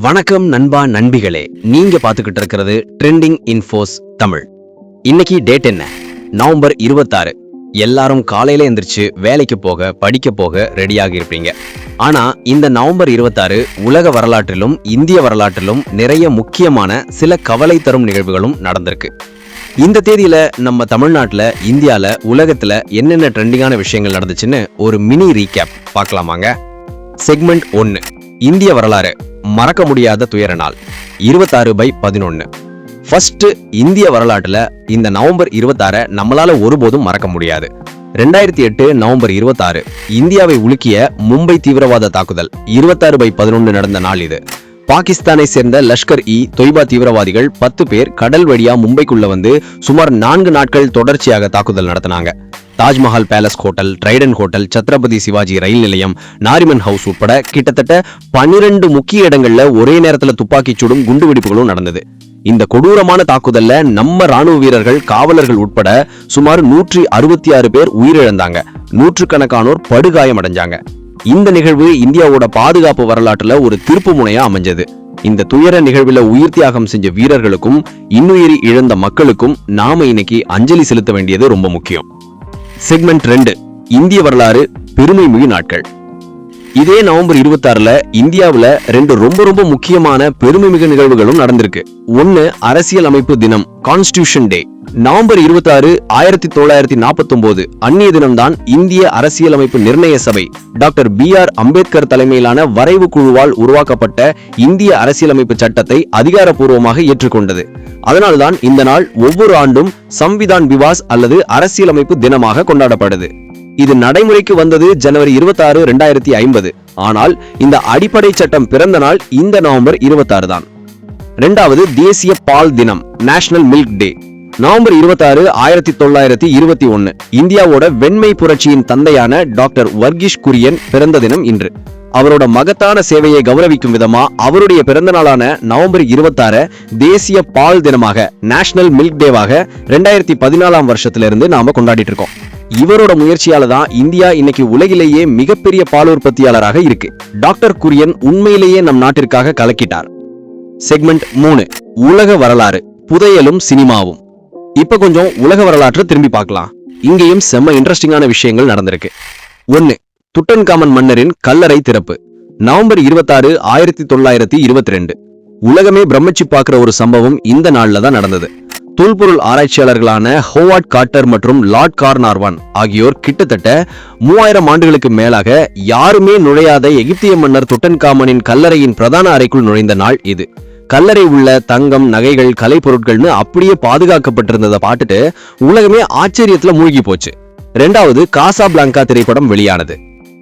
வணக்கம் நண்பா நண்பிகளே. நீங்க பாத்துக்கிட்டு இருக்கிறது ட்ரெண்டிங் இன்ஃபோஸ் தமிழ். இன்னைக்கு டேட் என்ன? நவம்பர் இருபத்தாறு. எல்லாரும் காலையில எந்திரிச்சு வேலைக்கு போக படிக்க போக ரெடியாகி இருப்பீங்க. ஆனா இந்த நவம்பர் இருபத்தாறு உலக வரலாற்றிலும் இந்திய வரலாற்றிலும் நிறைய முக்கியமான சில கவலை தரும் நிகழ்வுகளும் நடந்திருக்கு. இந்த தேதியில நம்ம தமிழ்நாட்டில் இந்தியாவில் உலகத்துல என்னென்ன ட்ரெண்டிங்கான விஷயங்கள் நடந்துச்சுன்னு ஒரு மினி ரீகேப் பார்க்கலாமாங்க? செக்மெண்ட் ஒன்று இந்திய வரலாறு. மறக்க முடியாத துயர நாள். இருபத்தாறு பை பதினொன்னு. ஃபர்ஸ்ட் இந்திய வரலாற்றுல இந்த நவம்பர் இருபத்தாற நம்மளால ஒருபோதும் மறக்க முடியாது. ரெண்டாயிரத்தி எட்டு நவம்பர் இருபத்தாறு இந்தியாவை உலுக்கிய மும்பை தீவிரவாத தாக்குதல். இருபத்தாறு பை பதினொன்று நடந்த நாள் இது. பாகிஸ்தானை சேர்ந்த லஷ்கர் இ தொய்பா தீவிரவாதிகள் பத்து பேர் கடல் வழியா மும்பைக்குள்ள வந்து சுமார் நான்கு நாட்கள் தொடர்ச்சியாக தாக்குதல் நடத்தினாங்க. Taj Mahal palace hotel Trident hotel Chhatrapati Shivaji ரயில் நிலையம் நாரிமன் ஹவுஸ் உட்பட கிட்டத்தட்ட பனிரெண்டு முக்கிய இடங்கள்ல ஒரே நேரத்துல துப்பாக்கி சூடும் குண்டுவெடிப்புகளும் நடந்தது. இந்த கொடூரமான தாக்குதல்ல நம்ம ராணுவ வீரர்கள் காவலர்கள் உட்பட சுமார் நூற்றி அறுபத்தி ஆறு பேர் உயிரிழந்தாங்க. நூற்றுக்கணக்கானோர் படுகாயம் அடைஞ்சாங்க இந்த நிகழ்வு இந்தியாவோட பாதுகாப்பு வரலாற்றுல ஒரு திருப்பு முனையா அமைஞ்சது. இந்த துயர நிகழ்வுல உயிர் தியாகம் செஞ்ச வீரர்களுக்கும் இன்னுயிரி இழந்த மக்களுக்கும் நாம இன்னைக்கு அஞ்சலி செலுத்த வேண்டியது ரொம்ப முக்கியம். செக்மெண்ட் ரெண்டு இந்திய வரலாறு பெருமை மிகு நாட்கள். இதே நவம்பர் இருபத்தாறுல இந்தியாவுல ரெண்டு ரொம்ப ரொம்ப முக்கியமான பெருமைமிகு நிகழ்வுகளும் நடந்திருக்கு. ஒன்னு அரசியல் அமைப்பு தினம் கான்ஸ்டியூஷன் டே நவம்பர் இருபத்தாறு ஆயிரத்தி தொள்ளாயிரத்தி நாற்பத்தி ஒன்பது அந்நிய தினம்தான் இந்திய அரசியலமைப்பு நிர்ணய சபை டாக்டர் பி ஆர் அம்பேத்கர் தலைமையிலான வரைவு குழுவால் உருவாக்கப்பட்ட இந்திய அரசியலமைப்பு சட்டத்தை அதிகாரப்பூர்வமாக ஏற்றுக்கொண்டது. அதனால்தான் இந்த நாள் ஒவ்வொரு ஆண்டும் சம்விதான் விவாஸ் அல்லது அரசியலமைப்பு தினமாக கொண்டாடப்படுது. இது நடைமுறைக்கு வந்தது ஜனவரி இருபத்தாறு ரெண்டாயிரத்தி ஐம்பது. ஆனால் இந்த அடிப்படை சட்டம் பிறந்த நாள் இந்த நவம்பர் இருபத்தாறு தான். ரெண்டாவது தேசிய பால் தினம் நேஷனல் மில்க் டே நவம்பர் இருபத்தாறு ஆயிரத்தி தொள்ளாயிரத்தி இருபத்தி ஒன்னு. இந்தியாவோட வெண்மை புரட்சியின் தந்தையான டாக்டர் வர்கிஷ் குரியன் பிறந்த தினம் இன்று. அவரோட மகத்தான சேவையை கௌரவிக்கும் விதமா அவருடைய பிறந்த நாளான நவம்பர் இருபத்தாறு தேசிய பால் தினமாக நேஷனல் மில்க் டேவாக ரெண்டாயிரத்தி பதினாலாம் வருஷத்துல நாம கொண்டாடிட்டு இருக்கோம். இவரோட முயற்சியால தான் இந்தியா இன்னைக்கு உலகிலேயே மிகப்பெரிய பால் உற்பத்தியாளராக இருக்கு. டாக்டர் குரியன் உண்மையிலேயே நம் நாட்டிற்காக கலக்கிட்டார். செக்மெண்ட் மூணு உலக வரலாறு புதையலும் சினிமாவும். இப்ப கொஞ்சம் உலக வரலாற்றை திரும்பி பார்க்கலாம். இங்கேயும் செம்ம இன்ட்ரெஸ்டிங்கான விஷயங்கள் நடந்திருக்கு. ஒன்னு துட்டன்காமன் மன்னரின் கல்லறை திறப்பு. நவம்பர் இருபத்தாறு ஆயிரத்தி தொள்ளாயிரத்தி இருபத்தி ரெண்டு உலகமே பிரமிச்சு பார்க்கிற ஒரு சம்பவம் இந்த நாள்ல தான் நடந்தது. தொல்பொருள் ஆராய்ச்சியாளர்களான ஹோவார்ட் காட்டர் மற்றும் லார்ட் கார்னார்வான் ஆகியோர் கிட்டத்தட்ட மூவாயிரம் ஆண்டுகளுக்கு மேலாக யாருமே நுழையாத எகிப்திய மன்னர் துட்டன்காமனின் கல்லறையின் பிரதான அறைக்குள் நுழைந்த நாள் இது. கல்லறை உள்ள தங்கம் நகைகள் கலை பொருட்கள்னு அப்படியே பாதுகாக்கப்பட்டிருந்ததை பார்த்துட்டு உலகமே ஆச்சரியத்துல மூழ்கி போச்சு. ரெண்டாவது காசா பிளாங்கா திரைப்படம் வெளியானது.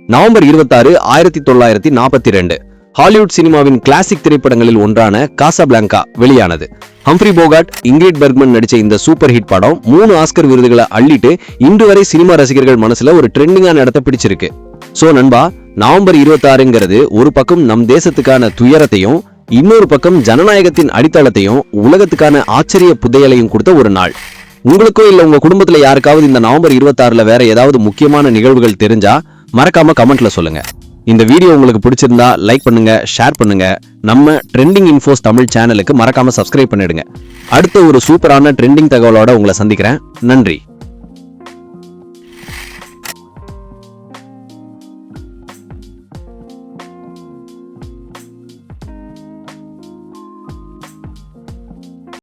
நவம்பர் இருபத்தாறு ஆயிரத்தி தொள்ளாயிரத்தி நாற்பத்தி ரெண்டு. ஹாலிவுட் சினிமாவின் கிளாசிக் திரைப்படங்களில் ஒன்றான காசா பிளாங்கா வெளியானது. ஹம்ப்ரி போகாட் இங்கிரிட் பெர்க்மன் நடிச்ச இந்த சூப்பர் ஹிட் படம் மூணு ஆஸ்கர் விருதுகளை அள்ளிட்டு இன்று வரை சினிமா ரசிகர்கள் மனசுல ஒரு ட்ரெண்டிங்கான இடத்தை பிடிச்சிருக்கு. சோ நண்பா நவம்பர் இருபத்தாறுங்கிறது ஒரு பக்கம் நம் தேசத்துக்கான துயரத்தையும் இன்னொரு பக்கம் ஜனநாயகத்தின் அடித்தளத்தையும் உலகத்துக்கான ஆச்சரிய புதையலையும் கொடுத்த ஒரு நாள். உங்களுக்கோ இல்ல உங்க குடும்பத்துல யாருக்காவது இந்த நவம்பர் இருபத்தாறுல வேற ஏதாவது முக்கியமான நிகழ்வுகள் தெரிஞ்சா மறக்காம கமெண்ட்ல சொல்லுங்க. இந்த வீடியோ உங்களுக்கு பிடிச்சிருந்தா லைக் பண்ணுங்க ஷேர் பண்ணுங்க. நம்ம ட்ரெண்டிங் இன்ஃபோஸ் தமிழ் சேனலுக்கு மறக்காம சப்ஸ்கிரைப் பண்ணிடுங்க. அடுத்த ஒரு சூப்பரான ட்ரெண்டிங் தகவலோட உங்களை சந்திக்கிறேன். நன்றி.